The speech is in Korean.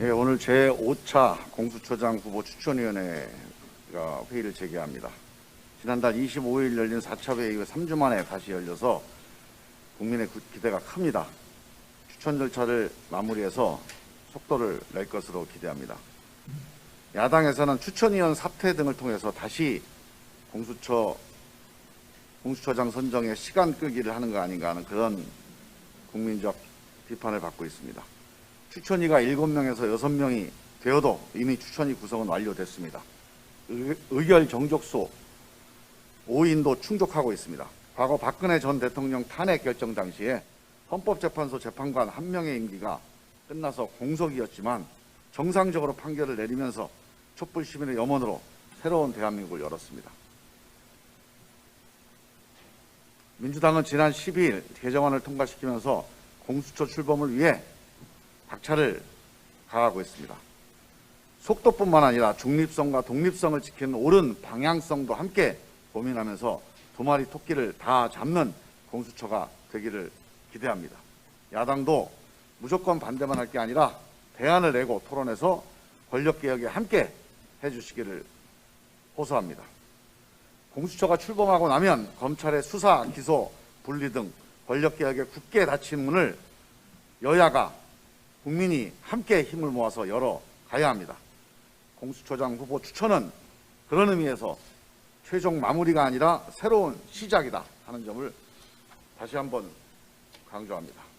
예, 오늘 제5차 공수처장 후보 추천위원회가 회의를 재개합니다. 지난달 25일 열린 4차 회의 후 3주 만에 다시 열려서 국민의 구- 기대가 큽니다. 추천 절차를 마무리해서 속도를 낼 것으로 기대합니다. 야당에서는 추천위원 사퇴 등을 통해서 다시 공수처 공수처장 선정에 시간 끄기를 하는 거 아닌가 하는 그런 국민적 비판을 받고 있습니다. 추천위가 7명에서 6명이 되어도 이미 추천위 구성은 완료됐습니다. 의- 의결 정족수 5인도 충족하고 있습니다. 과거 박근혜 전 대통령 탄핵 결정 당시에 헌법재판소 재판관 한 명의 임기가 끝나서 공석이었지만 정상적으로 판결을 내리면서 촛불 시민의 염원으로 새로운 대한민국을 열었습니다. 민주당은 지난 12일 개정안을 통과시키면서 공수처 출범을 위해 박차를 가하고 있습니다. 속도뿐만 아니라 중립성과 독립성을 지키는 옳은 방향성도 함께 고민하면서 두 마리 토끼를 다 잡는 공수처가 되기를 기대합니다. 야당도 무조건 반대만 할 게 아니라 대안을 내고 토론해서 권력개혁에 함께 해주시기를 호소합니다. 공수처가 출범하고 나면 검찰의 수사, 기소, 분리 등 권력개혁에 굳게 닫힌 문을 여야가 국민이 함께 힘을 모아서 열어 가야 합니다. 공수처장 후보 추천은 그런 의미에서 최종 마무리가 아니라 새로운 시작이다 하는 점을 다시 한번 강조합니다.